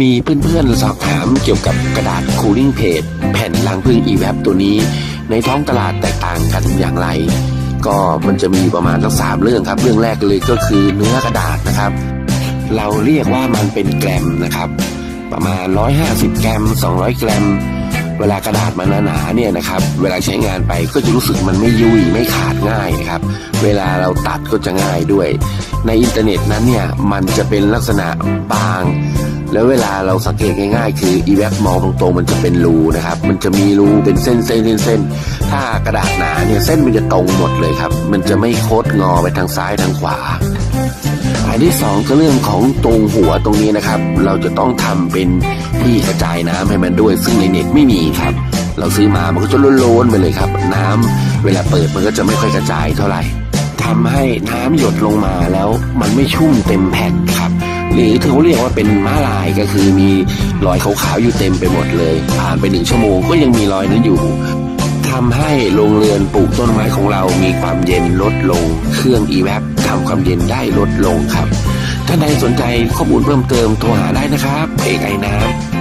มีเพื่อนๆสอบถามเกี่ยวกับกระดาษ cooling page แผ่นล้างพึ่ง e-web ตัวนี้ ในท้องตลาดแตกต่างกันอย่างไร ก็มันจะมีประมาณสักสามเรื่องครับ เรื่องแรกเลยก็คือเนื้อกระดาษนะครับ เราเรียกว่ามันเป็นแกรมนะครับ ประมาณ 150 แกรม 200 แกรม เวลากระดาษมันหนาๆเนี่ยนะครับ เวลาใช้งานไปก็จะรู้สึกมันไม่ยุ่ยไม่ขาดง่ายนะครับ เวลาเราตัดก็จะง่ายด้วย ในอินเทอร์เน็ตนั้นเนี่ยมันจะเป็นลักษณะบาง แล้วเวลาเราสังเกตง่ายๆ คืออีแวบมองตรงๆ มันจะเป็นรูนะครับ มันจะมีรูเป็นเส้นเส้นเส้นถ้ากระดาษหนาเนี่ยเส้นมันจะตรงหมดเลยครับ มันจะไม่โคดงอไปทางซ้ายทางขวาอันที่สองก็เรื่องของตรงหัวตรงนี้นะครับ เราจะต้องทำเป็นที่กระจายน้ำให้มันด้วย ซึ่งในเน็ตไม่มีครับ เราซื้อมามันก็จะโล้นๆไปเลยครับ น้ำเวลาเปิดมันก็จะไม่ค่อยกระจายเท่าไหร่ทำให้น้ำหยดลงมาแล้วมันไม่ชุ่มเต็มแผ่นครับ หรือที่เขาเรียกว่าเป็นม้าลายก็คือมีรอยขาวๆอยู่เต็มไปหมดเลย ผ่านไปหนึ่งชั่วโมงก็ยังมีรอยนั้นอยู่ทำให้โรงเรือนปลูกต้นไม้ของเรามีความเย็นลดลง เครื่องอีแวบทำความเย็นได้ลดลงครับ ท่านใดสนใจข้อมูลเพิ่มเติมโทรหาได้นะครับเอกไอน้ำ